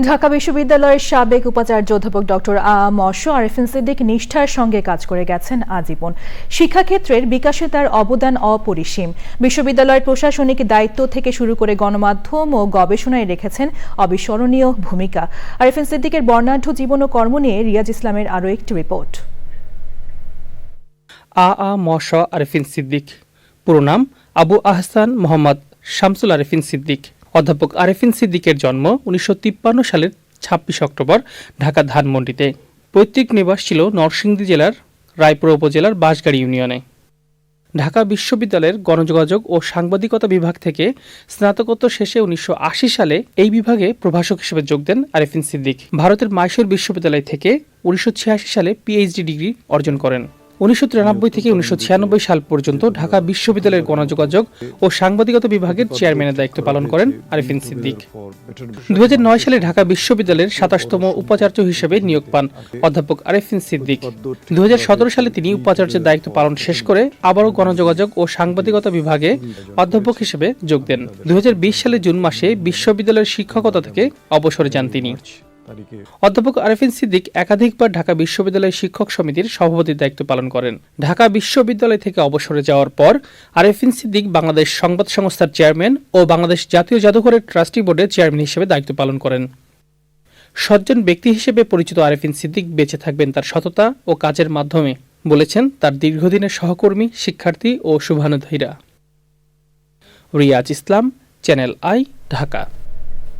ঢাকা বিশ্ববিদ্যালয়ের সাবেক উপাচার্য অধ্যাপক ডক্টর আ মশ আরেফিন সিদ্দিক নিষ্ঠার সঙ্গে কাজ করে গেছেন আজীবন। শিক্ষাক্ষেত্রের বিকাশে তার অবদান অপরিসীম। বিশ্ববিদ্যালয়ের প্রশাসনিক দায়িত্ব থেকে শুরু করে গণমাধ্যম ও গবেষণায় রেখেছেন অবিস্মরণীয় ভূমিকা। আরেফিন সিদ্দিকের বর্ণাঢ্য জীবন ও কর্ম নিয়ে রিয়াজ ইসলামের আরও একটি রিপোর্ট। আ আ ম শ আরেফিন সিদ্দিক। পুরো নাম আবু আহসান মোহাম্মদ শামসুল আরেফিন সিদ্দিক। অধ্যাপক আরেফিন সিদ্দিকের জন্ম উনিশশো তিপ্পান্ন সালের ছাব্বিশ অক্টোবর, ঢাকা ধানমন্ডিতে। পৈতৃক নিবাস ছিল নরসিংদী জেলার রায়পুর উপজেলার বাঁশগাড়ি ইউনিয়নে। ঢাকা বিশ্ববিদ্যালয়ের গণযোগাযোগ ও সাংবাদিকতা বিভাগ থেকে স্নাতকোত্তর শেষে উনিশশো আশি সালে এই বিভাগে প্রভাষক হিসেবে যোগ দেন আরেফিন সিদ্দিক। ভারতের মাইসুর বিশ্ববিদ্যালয় থেকে উনিশশো ছিয়াশি সালে পিএইচডি ডিগ্রি অর্জন করেন। উনিশশো থেকে উনিশশো ছিয়ানব্বই সাল পর্যন্ত ঢাকা বিশ্ববিদ্যালয়ের গণযোগাযোগ ও সাংবাদিকতা বিভাগের চেয়ারম্যানের দায়িত্ব পালন করেন আরিফিন সিদ্দিক। দুহাজার নয় সালে ঢাকা বিশ্ববিদ্যালয়ের সাতাশতম উপাচার্য হিসেবে নিয়োগ পান অধ্যাপক আরিফিন সিদ্দিক। দু হাজার সতেরো সালে তিনি উপাচার্যের দায়িত্ব পালন শেষ করে আবারও গণযোগাযোগ ও সাংবাদিকতা বিভাগে অধ্যাপক হিসেবে যোগ দেন। দু হাজার বিশ সালে জুন মাসে বিশ্ববিদ্যালয়ের শিক্ষকতা থেকে অবসরে যান তিনি। অধ্যাপক আরেফিন সিদ্দিক একাধিকবার ঢাকা বিশ্ববিদ্যালয় শিক্ষক সমিতির সভাপতির দায়িত্ব পালন করেন। ঢাকা বিশ্ববিদ্যালয় থেকে অবসরে যাওয়ার পর আরেফিন সিদ্দিক বাংলাদেশ সংবাদ সংস্থার চেয়ারম্যান ও বাংলাদেশ জাতীয় জাদুঘরের ট্রাস্টি বোর্ডের চেয়ারম্যান হিসেবে দায়িত্ব পালন করেন। সজ্জন ব্যক্তি হিসেবে পরিচিত আরেফিন সিদ্দিক বেঁচে থাকবেন তার সততা ও কাজের মাধ্যমে, বলেছেন তার দীর্ঘদিনের সহকর্মী, শিক্ষার্থী ও শুভানুধীরা রিয়াজ ইসলাম, চ্যানেল আই, ঢাকা।